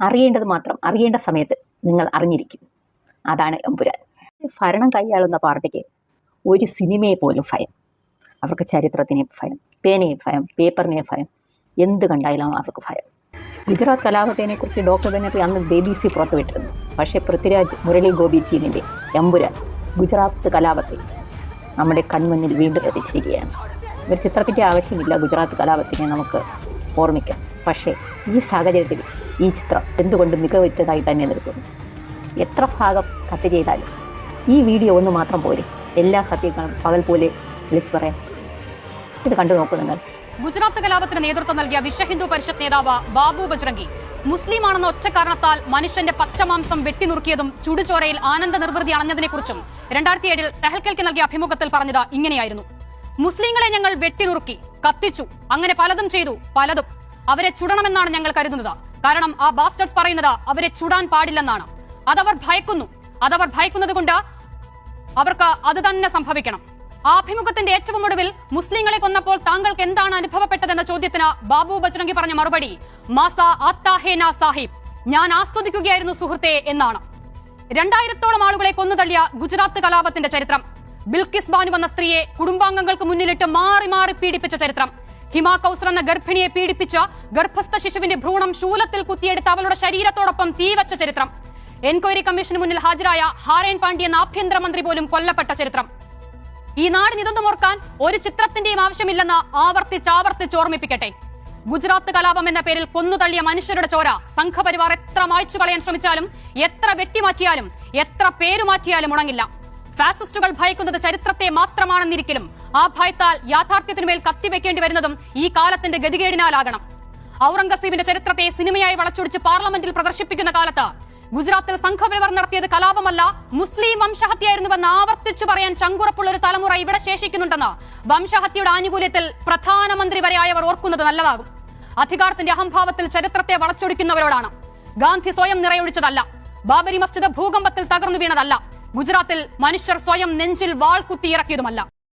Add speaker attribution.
Speaker 1: അറിയേണ്ടത് മാത്രം അറിയേണ്ട സമയത്ത് നിങ്ങൾ അറിഞ്ഞിരിക്കും. അതാണ് എമ്പുരാൻ. ഭരണം കൈയാളുന്ന പാർട്ടിക്ക് ഒരു സിനിമയെ പോലും ഭയം. അവർക്ക് ചരിത്രത്തിനെ ഭയം പേനയെ ഭയം പേപ്പറിനെ ഭയം. എന്ത് കണ്ടായാലും അവർക്ക് ഭയം. ഗുജറാത്ത് കലാപത്തിനെ കുറിച്ച് ഡോക്യുമെന്ററി അന്ന് ബി ബി സി പുറത്തുവിട്ടിരുന്നു. പക്ഷേ പൃഥ്വിരാജ് മുരളി ഗോപി ടീമിന്റെ എമ്പുരാൻ ഗുജറാത്ത് കലാപത്തെ നമ്മുടെ കൺമുന്നിൽ വീണ്ടും എത്തിച്ചിരിക്കുകയാണ്. ഒരു ചിത്രത്തിന്റെ ആവശ്യമില്ല ഗുജറാത്ത് കലാപത്തിനെ നമുക്ക് ഓർമ്മിക്കാം. പക്ഷേ ഈ സാഹചര്യത്തിൽ ഈ ചിത്രം എന്തുകൊണ്ട് മികവുറ്റതായി തന്നെ നിൽക്കുന്നു? എത്ര ഭാഗം കട്ട് ചെയ്താലും ഈ വീഡിയോ ഒന്ന് മാത്രം പോരെ. എല്ലാ സത്യങ്ങളും പകൽ പോലെ വിളിച്ചു പറയാം. ഇത് കണ്ടു നോക്കൂ നിങ്ങൾ.
Speaker 2: ഗുജറാത്ത് കലാപത്തിന് നേതൃത്വം നൽകിയ വിശ്വ ഹിന്ദു പരിഷത്ത് നേതാവ് ബാബു ബജ്രംഗി മുസ്ലിമാണെന്ന ഒറ്റ കാരണത്താൽ മനുഷ്യന്റെ പച്ചമാംസം വെട്ടിനുറുക്കിയതും ചുടുചോരയിൽ ആനന്ദ നിർവൃതി അണഞ്ഞതിനെക്കുറിച്ചും രണ്ടായിരത്തി ഏഴിൽ തെഹൽക്കൽക്ക് നൽകിയ അഭിമുഖത്തിൽ പറഞ്ഞത് ഇങ്ങനെയായിരുന്നു. മുസ്ലിങ്ങളെ ഞങ്ങൾ വെട്ടിനുറുക്കി കത്തിച്ചു അങ്ങനെ പലതും ചെയ്തു പലതും അവരെ ചുടണമെന്നാണ് ഞങ്ങൾ കരുതുന്നത്. കാരണം ആ ബാസ്റ്റേഴ്സ് പറയുന്നത് അവരെ ചുടാൻ പാടില്ലെന്നാണ്. അതവർ ഭയക്കുന്നു. അതവർ ഭയക്കുന്നത് കൊണ്ട് അവർക്ക് അത് തന്നെ സംഭവിക്കണം. ആഭിമുഖത്തിന്റെ ഏറ്റവും ഒടുവിൽ മുസ്ലിങ്ങളെ കൊന്നപ്പോൾ താങ്കൾക്ക് എന്താണ് അനുഭവപ്പെട്ടതെന്ന ചോദ്യത്തിന് ബാബു ബജ്രംഗി പറഞ്ഞ മറുപടി സാഹിബ്. ഞാൻ ആസ്വദിക്കുകയായിരുന്നു സുഹൃത്തെ എന്നാണ്. രണ്ടായിരത്തോളം ആളുകളെ കൊന്നുതള്ളിയ ഗുജറാത്ത് കലാപത്തിന്റെ ചരിത്രം ബിൽക്കിസ് ബാനു വന്ന സ്ത്രീയെ കുടുംബാംഗങ്ങൾക്ക് മുന്നിലിട്ട് മാറി മാറി പീഡിപ്പിച്ച ചരിത്രം ഹിമ കൗസർ എന്ന ഗർഭിണിയെ പീഡിപ്പിച്ച ഗർഭസ്ഥ ശിശുവിന്റെ ഭ്രൂണം ശൂലത്തിൽ കുത്തിയെടുത്ത് അവളുടെ ശരീരത്തോടൊപ്പം തീവച്ച ചരിത്രം. എൻക്വയറി കമ്മീഷന് മുന്നിൽ ഹാജരായ ഹാരേൻ പാണ്ഡ്യ എന്ന ആഭ്യന്തരമന്ത്രി പോലും കൊല്ലപ്പെട്ട ചരിത്രം. ഈ നാടിന് ഇതൊന്നും ഓർക്കാൻ ഒരു ചിത്രത്തിന്റെയും ആവശ്യമില്ലെന്ന് ആവർത്തിച്ചാവർത്തിച്ച് ഓർമ്മിപ്പിക്കട്ടെ. ഗുജറാത്ത് കലാപം എന്ന പേരിൽ കൊന്നുതള്ളിയ മനുഷ്യരുടെ ചോര സംഘപരിവാർ എത്ര മായ്ച്ചു കളയാൻ ശ്രമിച്ചാലും എത്ര വെട്ടിമാറ്റിയാലും എത്ര പേരുമാറ്റിയാലും ഉണങ്ങില്ല. ഫാസിസ്റ്റുകൾ ഭയക്കുന്നത് ചരിത്രത്തെ മാത്രമാണെന്നിരിക്കലും ആ ഭയത്താൽ യാഥാർത്ഥ്യത്തിനുമേൽ കത്തിവെക്കേണ്ടി വരുന്നതും ഈ കാലത്തിന്റെ ഗതികേടിനാലാകണം. ഔറംഗസീബിന്റെ ചരിത്രത്തെ സിനിമയായി വളച്ചൊടിച്ച് പാർലമെന്റിൽ പ്രദർശിപ്പിക്കുന്ന കാലത്ത് ഗുജറാത്തിൽ സംഘപരിവർ നടത്തിയത് കലാപമല്ല മുസ്ലിം വംശഹത്യയായിരുന്നുവെന്ന് ആവർത്തിച്ചു പറയാൻ ചങ്കുറപ്പുള്ള ഒരു തലമുറ ഇവിടെ ശേഷിക്കുന്നുണ്ടെന്ന് വംശഹത്യയുടെ ആനുകൂല്യത്തിൽ പ്രധാനമന്ത്രി വരെ ആയവർ ഓർക്കുന്നത് നല്ലതാകും. അധികാരത്തിന്റെ അഹംഭാവത്തിൽ ചരിത്രത്തെ വളച്ചൊടിക്കുന്നവരോടാണ്. ഗാന്ധി സ്വയം നിറയൊഴിച്ചതല്ല. ബാബരി മസ്ജിദ് ഭൂകമ്പത്തിൽ തകർന്നു വീണതല്ല. ഗുജറാത്തിൽ മനുഷ്യർ സ്വയം നെഞ്ചിൽ വാൾ കുത്തിയിറക്കിയതുമല്ല.